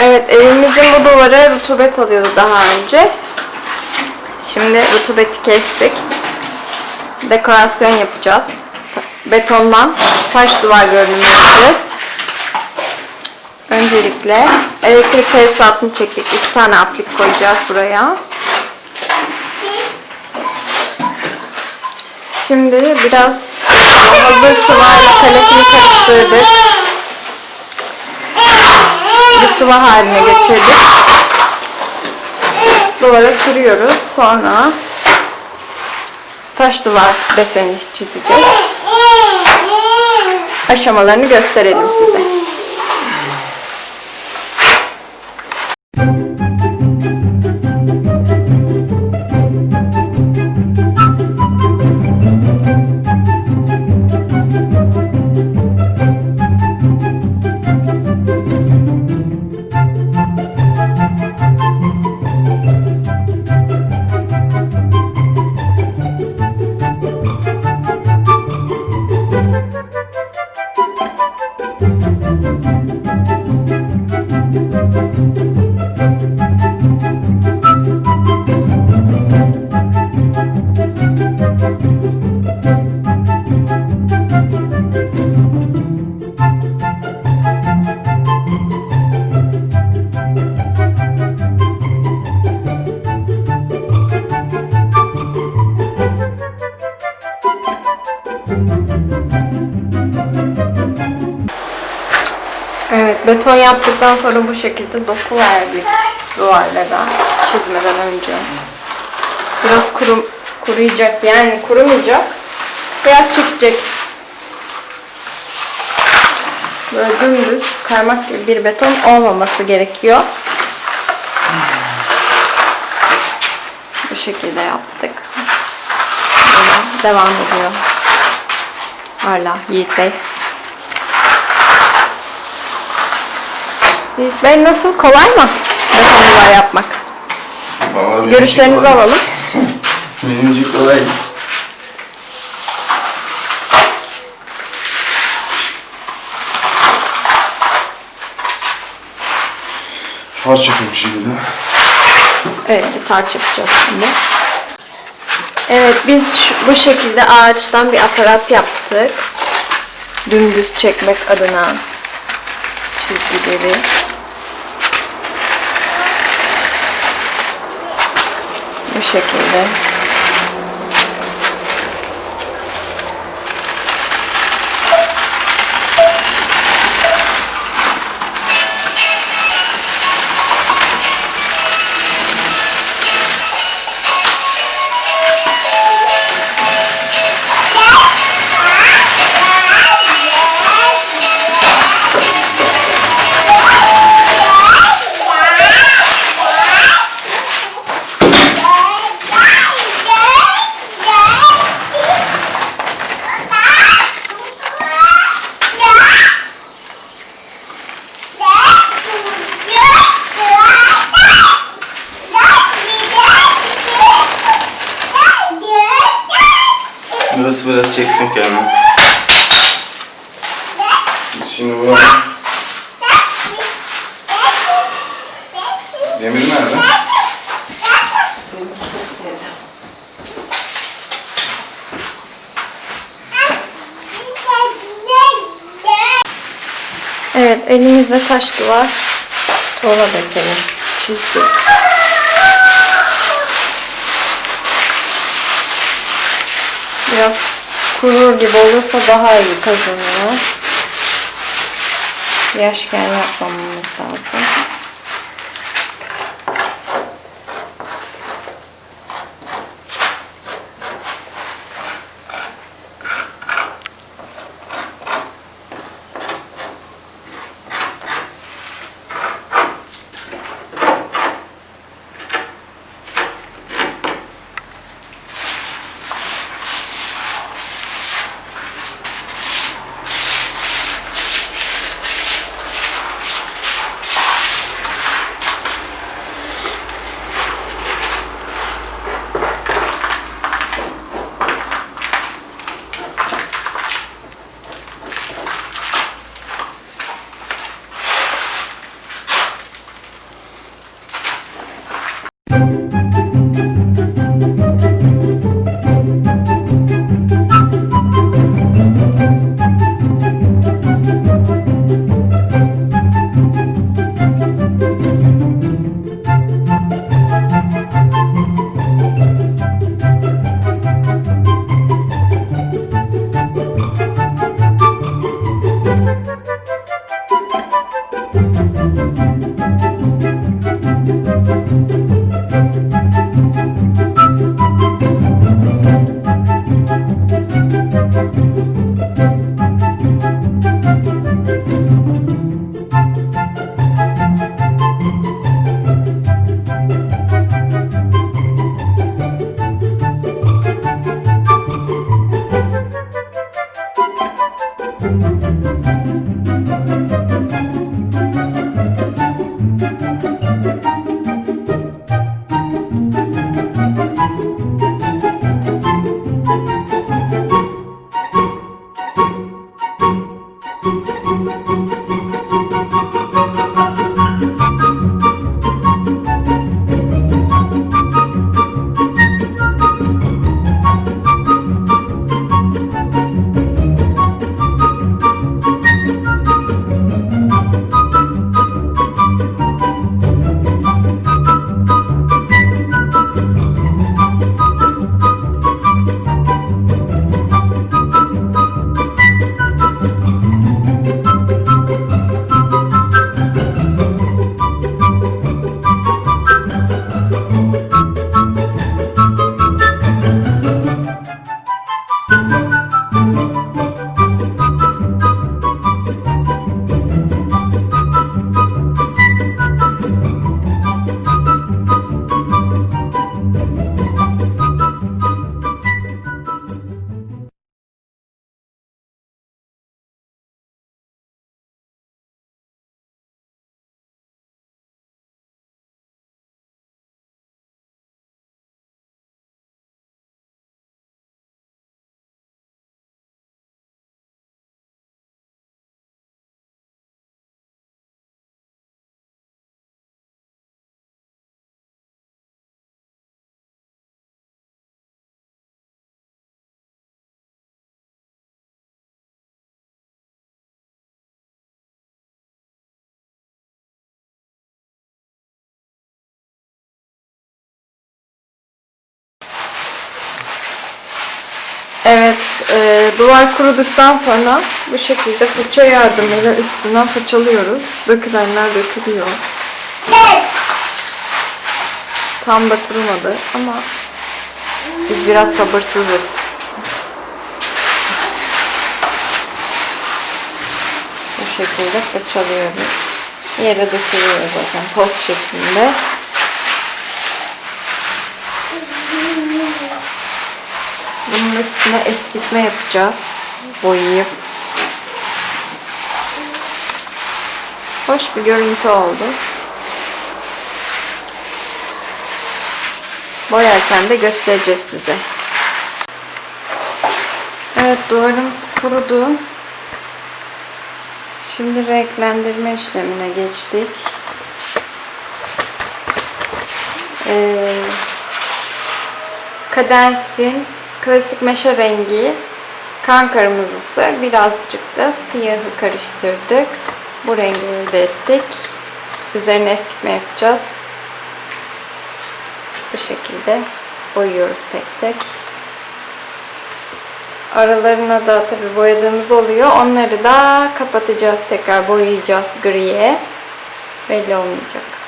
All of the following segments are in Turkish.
Evet evimizin bu duvarı rutubet alıyordu daha önce. Şimdi rutubeti kestik. Dekorasyon yapacağız. Betondan taş duvar görünümü yapacağız. Öncelikle elektrik tesisatını çektik. İki tane aplik koyacağız buraya. Şimdi biraz hazır sıvayla paletini karıştırdık. Bir sıvı haline getirdik. Duvara sürüyoruz. Sonra taş duvar deseni çizeceğiz. Aşamalarını gösterelim size. Evet, beton yaptıktan sonra bu şekilde doku verdik duvarlara çizmeden önce. Biraz kuru, kuruyacak yani kurumayacak. Biraz çekecek. Böyle dümdüz kaymak gibi bir beton olmaması gerekiyor. Bu şekilde yaptık. Böyle devam ediyor. Hala Yiğit Bey. Bey nasıl? Kolay mı? Duvar yapmak. Vallahi Görüşlerinizi kolay. alalım. Benim için kolay. Harç yapayım şimdi de. Evet, bir sarç yapacağız şimdi. Evet, biz şu- bu şekilde ağaçtan bir aparat yaptık. Dümdüz çekmek adına çizgileri. Bu şekilde. Kendini. Biz şimdi bu... Demir nerede? Evet, elimizde taş duvar tuğla deseni çizdik. Biraz kurur gibi olursa daha iyi kazanıyor. Yaşken yapmamamız lazım. Evet, e, duvar kuruduktan sonra bu şekilde fırça yardımıyla üstünden fırçalıyoruz. Dökülenler dökülüyor. Tam da kurumadı ama biz biraz sabırsızız. Bu şekilde fırçalıyoruz. Yere dökülüyor zaten toz şeklinde. Üstüne eskitme yapacağız. Boyayıp. Hoş bir görüntü oldu. Boyarken de göstereceğiz size. Evet duvarımız kurudu. Şimdi renklendirme işlemine geçtik. Ee, Kadensin klasik meşe rengi, kan kırmızısı, birazcık da siyahı karıştırdık. Bu rengi elde ettik. Üzerine eskitme yapacağız. Bu şekilde boyuyoruz tek tek. Aralarına da tabi boyadığımız oluyor. Onları da kapatacağız tekrar boyayacağız griye. Belli olmayacak.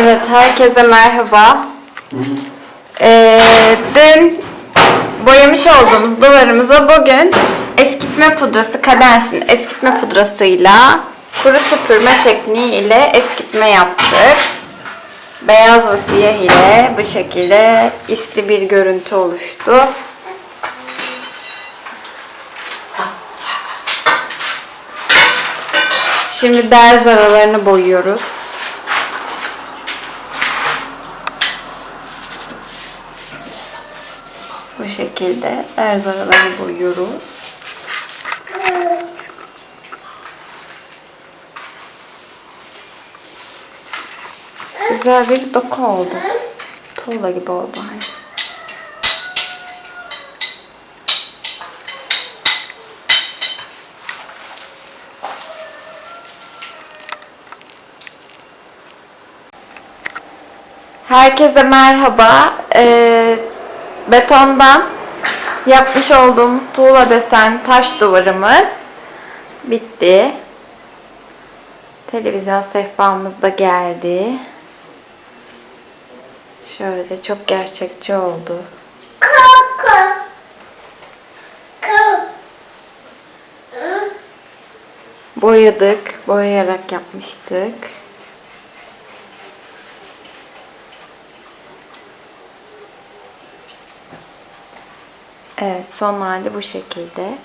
Evet, herkese merhaba. Ee, dün boyamış olduğumuz duvarımıza bugün eskitme pudrası, Kadens'in eskitme pudrasıyla kuru süpürme tekniği ile eskitme yaptık. Beyaz ve siyah ile bu şekilde isli bir görüntü oluştu. Şimdi derz aralarını boyuyoruz. Bu şekilde derz aralarını boyuyoruz. Güzel bir doku oldu. Tuğla gibi oldu. Hani. Herkese merhaba. Ee, betondan yapmış olduğumuz tuğla desen taş duvarımız bitti. Televizyon sehpamız da geldi. Şöyle çok gerçekçi oldu. Boyadık. Boyayarak yapmıştık. Evet, son hali bu şekilde.